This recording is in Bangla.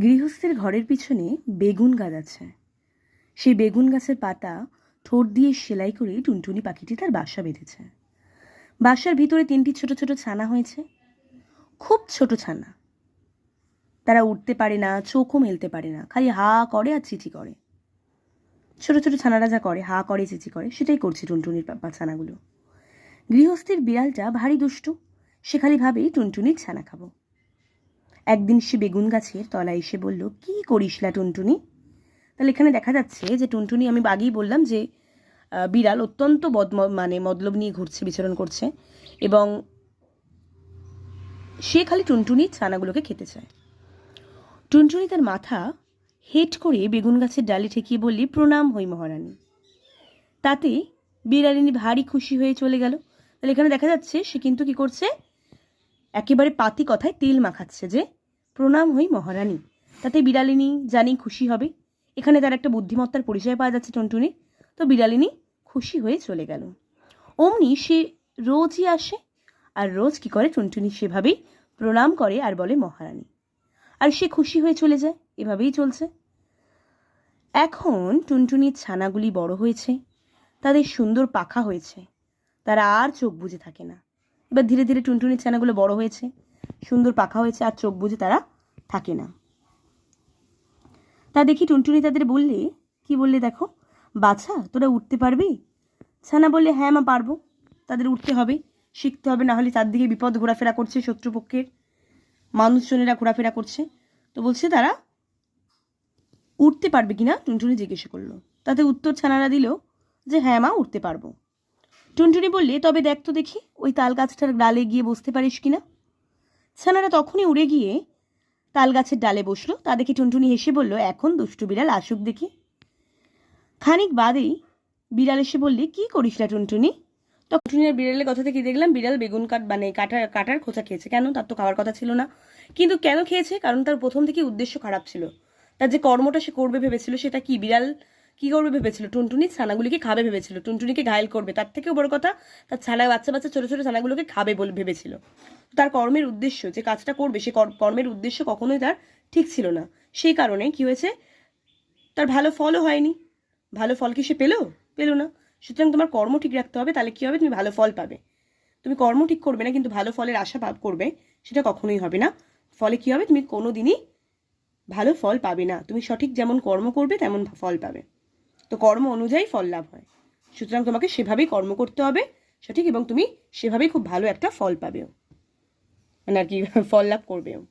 গৃহস্থের ঘরের পিছনে বেগুন গাছ আছে। সেই বেগুন গাছের পাতা ঠোঁট দিয়ে সেলাই করে টুনটুনি পাখিটি তার বাসা বেঁধেছে। বাসার ভিতরে তিনটি ছোট ছোট ছানা হয়েছে। খুব ছোট ছানা। তারা উঠতে পারে না, চোখও মেলতে পারে না, খালি হা করে আর চিঠি করে। ছোট ছোট ছানারা যা করে, হা করে, চিচি করে, সেটাই করছে টুনটুনির ছানাগুলো। গৃহস্থের বিড়ালটা ভারী দুষ্টু। সে খালি ভাবেই টুনটুনির ছানা খাব। একদিন সে বেগুন গাছের তলায় এসে বলল, কি করিস লা টুনটুনি? তাহলে এখানে দেখা যাচ্ছে যে টুনটুনি, আমি আগেই বললাম যে বিড়াল অত্যন্ত বদ মানে মতলব নিয়ে ঘুরছে, বিচরণ করছে এবং সে খালি টুনটুনির ছানাগুলোকে খেতে চায়। টুনটুনি তার মাথা হেট করে বেগুন গাছের ডালে ঠেকিয়ে বললি, প্রণাম হই মহারানী। তাতে বিড়ালিনী ভারী খুশি হয়ে চলে গেল। তাহলে এখানে দেখা যাচ্ছে সে কিন্তু কি করছে একেবারে পাতি কথায় তেল মাখাচ্ছে যে, প্রণাম হই মহারানী। তাতে বিড়ালিনী জানি খুশি হবে। এখানে তার একটা বুদ্ধিমত্তার পরিচয় পাওয়া যাচ্ছে টুনটুনি। তো বিড়ালিনী খুশি হয়ে চলে গেল। অমনি সে রোজই আসে, আর রোজ কি করে টুনটুনি সেভাবেই প্রণাম করে আর বলে মহারানী। আর সে খুশি হয়ে চলে যায়, এভাবেই চলছে। এখন টুনটুনির ছানাগুলি বড় হয়েছে, তাদের সুন্দর পাখা হয়েছে, তারা আর চোখ বুজে থাকে না। এবার ধীরে ধীরে টুনটুনির ছানাগুলো বড় হয়েছে, সুন্দর পাখা হয়েছে, আর চোখ বুজে তারা থাকে না। তা দেখি টুনটুনি তাদের বললে, কি বললে দেখো? বাছা, তোরা উঠতে পারবি? ছানা বললে হ্যাঁ মা, পারব। তাদের উঠতে হবে, শিখতে হবে না হলে তার দিকে বিপদ ঘোরাফেরা করছে শত্রুপক্ষের মানুষজনেরা ঘোরাফেরা করছে। তো বলছে তারা, উঠতে পারবে কিনা? টুনটুনি জিজ্ঞেস করল। তাতে উত্তর ছানারা দিল যে হ্যাঁ মা, উঠতে পারব। টুনটুনি বললে, তবে দেখ তো দেখি, ওই তাল গাছটার ডালে গিয়ে বসতে পারিস কিনা? ছানারা তখনই উড়ে গিয়ে তাল গাছের ডালে বসল। তা দেখে টুনটুনি হেসে বলল, এখন দুষ্টু বিড়াল আসুক দেখি। খানিক বাদেই বিড়াল এসে বললে, কি করিস না টুনটুনি? তো টুনটুনি আর বিড়ালের কথা থেকে দেখলাম, বিড়াল বেগুন কাট মানে কাটার কাটার খোঁচা খেয়েছে। কেন? তার তো খাওয়ার কথা ছিল না। কিন্তু কেন খেয়েছে? কারণ তার প্রথম থেকে উদ্দেশ্য খারাপ ছিল। তার যে কর্মটা সে করবে ভেবেছিল, সেটা কি? বিড়াল কি করবে ভেবেছিল? টুনটুনি ছানাগুলিকে খাবে ভেবেছিল। টুনটুনিকে ঘায়ল করবে। তার থেকেও বড় কথা, তার ছানা বাচ্চা বাচ্চা ছোট ছোট ছানাগুলোকে খাবে বলে ভেবেছিল। তার কর্মের উদ্দেশ্য, যে কাজটা করবে, সে কর- কর্মের উদ্দেশ্য কখনোই তার ঠিক ছিল না। সেই কারণে কি হয়েছে? তার ভালো ফলও হয়নি। ভালো ফল কি সে পেল? পেল না। সুতরাং তোমার কর্ম ঠিক রাখতে হবে, তাহলে কি হবে? তুমি ভালো ফল পাবে। তুমি কর্ম ঠিক করবে না, কিন্তু ভালো ফলের আশা পাব করবে, সেটা কখনোই হবে না। ফলে কি হবে? তুমি কোনো দিনই ভালো ফল পাবে না। তুমি সঠিক যেমন কর্ম করবে, তেমন ফল পাবে। তো কর্ম অনুযায়ী ফল লাভ হয়। সুতরাং তোমাকে সেভাবেই কর্ম করতে হবে, সঠিক, এবং তুমি সেভাবেই খুব ভালো একটা ফল পাবেও। মানে আর কি, ফল লাভ করবেও।